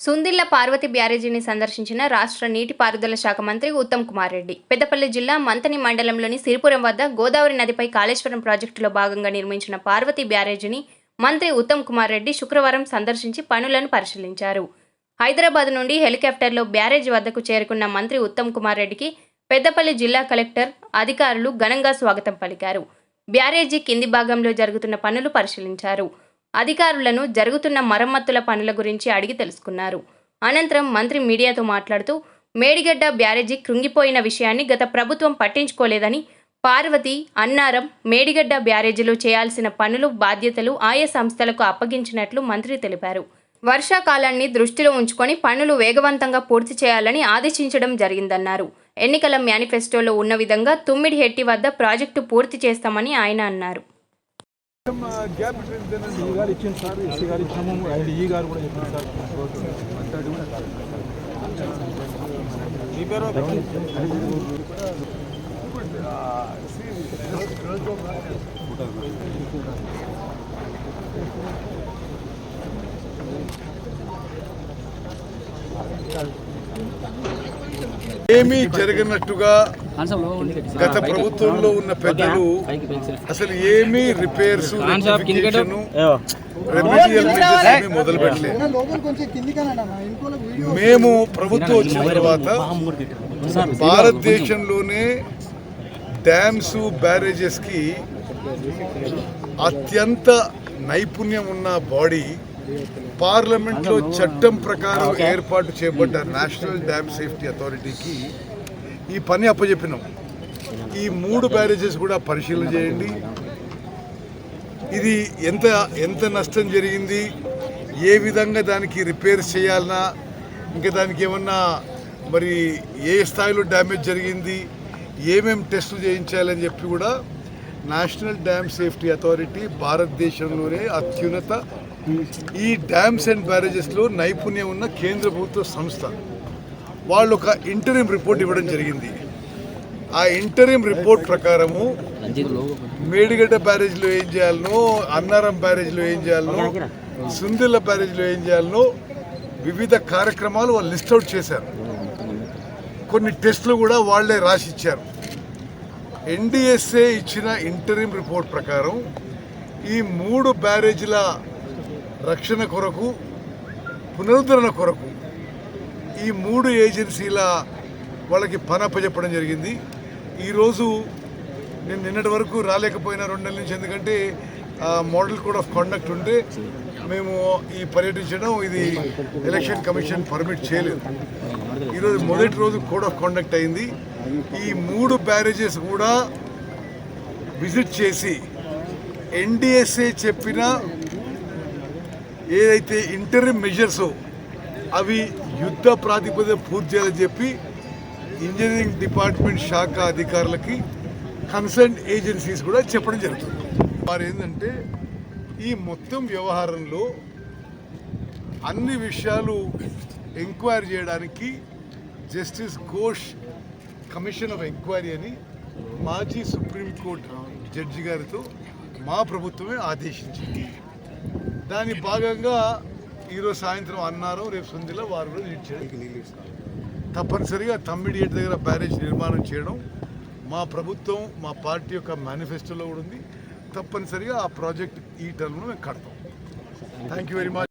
సుందిళ్ళ పార్వతి బ్యారేజీని సందర్శించిన రాష్ట్ర నీటిపారుదల శాఖ మంత్రి ఉత్తమ్ కుమార్ రెడ్డి. పెద్దపల్లి జిల్లా మంతని మండలంలోని సిరిపురం వద్ద గోదావరి నదిపై కాళేశ్వరం ప్రాజెక్టులో భాగంగా నిర్మించిన పార్వతి బ్యారేజీని మంత్రి ఉత్తమ్ కుమార్ రెడ్డి శుక్రవారం సందర్శించి పనులను పరిశీలించారు. హైదరాబాద్ నుండి హెలికాప్టర్లో బ్యారేజ్ వద్దకు చేరుకున్న మంత్రి ఉత్తమ్ కుమార్ రెడ్డికి పెద్దపల్లి జిల్లా కలెక్టర్ అధికారులు ఘనంగా స్వాగతం పలికారు. బ్యారేజీ కింది భాగంలో జరుగుతున్న పనులు పరిశీలించారు. అధికారులను జరుగుతున్న మరమ్మతుల పనుల గురించి అడిగి తెలుసుకున్నారు. అనంతరం మంత్రి మీడియాతో మాట్లాడుతూ మేడిగడ్డ బ్యారేజీ కృంగిపోయిన విషయాన్ని గత ప్రభుత్వం పట్టించుకోలేదని పార్వతి అన్నారం మేడిగడ్డ బ్యారేజీలో చేయాల్సిన పనులు బాధ్యతలు ఆయా సంస్థలకు అప్పగించినట్లు మంత్రి తెలిపారు. వర్షాకాలాన్ని దృష్టిలో ఉంచుకొని పనులు వేగవంతంగా పూర్తి చేయాలని ఆదేశించడం జరిగిందన్నారు. ఎన్నికల మేనిఫెస్టోలో ఉన్న విధంగా తుమ్మిడి హెట్టి వద్ద ప్రాజెక్టు పూర్తి చేస్తామని ఆయన అన్నారు. గ్యాప్ ఈ గారు ఇచ్చింది సార్ ఎస్సీ గారు ఇచ్చాము అండ్ ఈ గారు కూడా చెప్పింది సార్. కూడా ఏమీ జరిగినట్టుగా గత ప్రభుత్వంలో ఉన్న పెద్దలు అసలు ఏమీ రిపేర్స్ మొదలు పెట్టలేదు మేము ప్రభుత్వం వచ్చిన తర్వాత భారతదేశంలోనే డ్యామ్స్ బ్యారేజెస్కి అత్యంత నైపుణ్యం ఉన్న బాడీ పార్లమెంట్లో చట్టం ప్రకారం ఏర్పాటు చేయబడ్డ నేషనల్ డ్యామ్ సేఫ్టీ అథారిటీకి ఈ పని అప్పచెప్పినాం ఈ మూడు బ్యారేజెస్ కూడా పరిశీలన చేయండి. ఇది ఎంత ఎంత నష్టం జరిగింది ఏ విధంగా దానికి రిపేర్ చేయాలన్నా ఇంకా దానికి ఏమన్నా మరి ఏ స్థాయిలో డ్యామేజ్ జరిగింది ఏమేం టెస్టులు చేయించాలని చెప్పి కూడా నేషనల్ డ్యామ్ సేఫ్టీ అథారిటీ భారతదేశంలోనే అత్యున్నత. ఈ డ్యామ్స్ అండ్ బ్యారేజెస్లో నైపుణ్యం ఉన్న కేంద్ర ప్రభుత్వ సంస్థ. వాళ్ళు ఒక ఇంటరీమ్ రిపోర్ట్ ఇవ్వడం జరిగింది. ఆ ఇంటరీమ్ రిపోర్ట్ ప్రకారము మేడిగడ్డ బ్యారేజ్లో ఏం చేయాలనో అన్నారం బ్యారేజ్లో ఏం చేయాలనో సుందిల్ల బ్యారేజ్లో ఏం చేయాలనో వివిధ కార్యక్రమాలు వాళ్ళు లిస్ట్ అవుట్ చేశారు. కొన్ని టెస్టులు కూడా వాళ్ళే రాసి ఇచ్చారు. ఎన్డిఎస్ఏ ఇచ్చిన ఇంటరీమ్ రిపోర్ట్ ప్రకారం ఈ మూడు బ్యారేజీల రక్షణ కొరకు పునరుద్ధరణ కొరకు ఈ మూడు ఏజెన్సీల వాళ్ళకి పనప్ప చెప్పడం జరిగింది. ఈరోజు నేను నిన్నటి వరకు రాలేకపోయినా రెండు నెలల నుంచి ఎందుకంటే మోడల్ కోడ్ ఆఫ్ కాండక్ట్ ఉంటే మేము ఈ పర్యటించడం ఇది ఎలక్షన్ కమిషన్ పర్మిట్ చేయలేదు. ఈరోజు మొదటి రోజు కోడ్ ఆఫ్ కాండక్ట్ అయింది. ఈ మూడు బ్యారేజెస్ కూడా విజిట్ చేసి ఎన్డిఎస్ఏ చెప్పిన ఏదైతే ఇంటర్మ్ మెజర్స్ అవి యుద్ధ ప్రాతిపదికన పూర్తి చేయాలని చెప్పి ఇంజనీరింగ్ డిపార్ట్మెంట్ శాఖ అధికారులకి కన్సర్న్ ఏజెన్సీస్ కూడా చెప్పడం జరుగుతుంది. వారు ఏంటంటే ఈ మొత్తం వ్యవహారంలో అన్ని విషయాలు ఎంక్వైరీ చేయడానికి justice Ghosh commission of enquiry అని మాజీ సుప్రీంకోర్టు జడ్జి గారితో మా ప్రభుత్వమే ఆదేశించింది. దాని భాగంగా ఈరోజు సాయంత్రం అన్నారు రేపు సుందిలో వారు కూడా లీడ్ చేయడం తప్పనిసరిగా తమ్మిడియేట్ దగ్గర బ్యారేజ్ నిర్మాణం చేయడం మా ప్రభుత్వం మా పార్టీ యొక్క మేనిఫెస్టోలో కూడా ఉంది. తప్పనిసరిగా ఆ ప్రాజెక్ట్ ఈ టర్మ్లో మేము కడతాం. Thank you very much